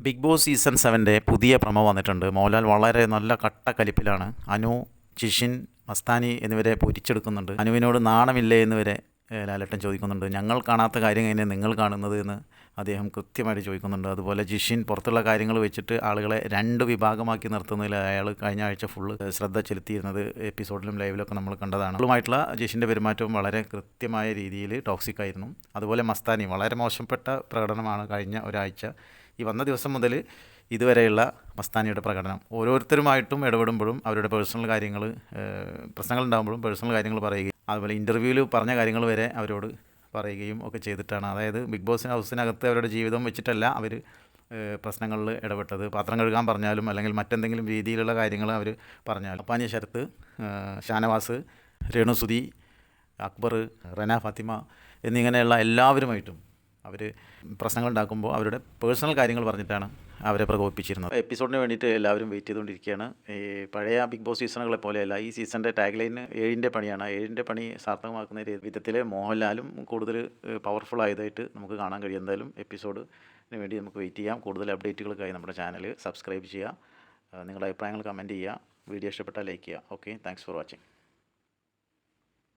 Big boss season സെവന്റെ പുതിയ promo വന്നിട്ടുണ്ട്. മോഹൻലാൽ വളരെ നല്ല കട്ട കലിപ്പിലാണ് അനു ജിഷിൻ മസ്താനി എന്നിവരെ പൊരിച്ചെടുക്കുന്നുണ്ട്. അനുവിനോട് നാണമില്ലേ എന്നിവരെ ലാലട്ടൻ ചോദിക്കുന്നുണ്ട്. ഞങ്ങൾ കാണാത്ത കാര്യം എങ്ങനെ നിങ്ങൾ കാണുന്നത് എന്ന് അദ്ദേഹം കൃത്യമായിട്ട് ചോദിക്കുന്നുണ്ട്. അതുപോലെ ജിഷിൻ പുറത്തുള്ള കാര്യങ്ങൾ വെച്ചിട്ട് ആളുകളെ രണ്ട് വിഭാഗമാക്കി നിർത്തുന്നതിൽ അയാൾ കഴിഞ്ഞ ആഴ്ച ഫുള്ള് ശ്രദ്ധ ചെലുത്തിയിരുന്നത് എപ്പിസോഡിലും ലൈവിലൊക്കെ നമ്മൾ കണ്ടതാണ്. അവളുമായിട്ടുള്ള ജിഷിന്റെ പെരുമാറ്റവും വളരെ കൃത്യമായ രീതിയിൽ ടോക്സിക് ആയിരുന്നു. അതുപോലെ മസ്താനി വളരെ മോശപ്പെട്ട പ്രകടനമാണ് കഴിഞ്ഞ ഒരാഴ്ച ഈ വന്ന ദിവസം മുതൽ ഇതുവരെയുള്ള മസ്താനിയുടെ പ്രകടനം. ഓരോരുത്തരുമായിട്ടും ഇടപെടുമ്പോഴും അവരുടെ പേഴ്സണൽ കാര്യങ്ങൾ പ്രശ്നങ്ങൾ ഉണ്ടാകുമ്പോഴും പേഴ്സണൽ കാര്യങ്ങൾ പറയുകയും അതുപോലെ ഇന്റർവ്യൂവിൽ പറഞ്ഞ കാര്യങ്ങൾ വരെ അവരോട് പറയുകയും ഒക്കെ ചെയ്തിട്ടാണ്. അതായത് ബിഗ് ബോസ് ഹൗസിനകത്ത് അവരുടെ ജീവിതം വെച്ചിട്ടല്ല അവർ പ്രശ്നങ്ങളിൽ ഇടപെട്ടത്. പാത്രം കഴുകാൻ പറഞ്ഞാലും അല്ലെങ്കിൽ മറ്റെന്തെങ്കിലും രീതിയിലുള്ള കാര്യങ്ങൾ അവർ പറഞ്ഞാലും. അപ്പാനി ശരത്ത് ഷാനവാസ് രേണുസുതി അക്ബർ റന ഫാത്തിമ എന്നിങ്ങനെയുള്ള എല്ലാവരുമായിട്ടും അവർ പ്രശ്നങ്ങൾ ഉണ്ടാക്കുമ്പോൾ അവരുടെ പേഴ്സണൽ കാര്യങ്ങൾ പറഞ്ഞിട്ടാണ് അവരെ പ്രകോപിപ്പിച്ചിരുന്നത്. എപ്പിസോഡിന് വേണ്ടിയിട്ട് എല്ലാവരും വെയിറ്റ് ചെയ്തുകൊണ്ടിരിക്കുകയാണ്. ഈ പഴയ ബിഗ് ബോസ് സീസണുകളെ പോലെയല്ല ഈ സീസണിന്റെ ടാഗ് ലൈൻ ഏഴിന്റെ പണിയാണ്. ഏഴിന്റെ പണി സാർത്ഥകമാക്കുന്ന വിധത്തിൽ മോഹൻലാലും കൂടുതൽ പവർഫുൾ ആയതായിട്ട് നമുക്ക് കാണാൻ കഴിയും. എന്തായാലും എപ്പിസോഡിന് വേണ്ടി നമുക്ക് വെയിറ്റ് ചെയ്യാം. കൂടുതൽ അപ്ഡേറ്റുകൾക്കായി നമ്മുടെ ചാനൽ സബ്സ്ക്രൈബ് ചെയ്യുക. നിങ്ങളുടെ അഭിപ്രായങ്ങൾ കമന്റ് ചെയ്യുക. വീഡിയോ ഇഷ്ടപ്പെട്ടാൽ ലൈക്ക് ചെയ്യുക. Okay thanks for watching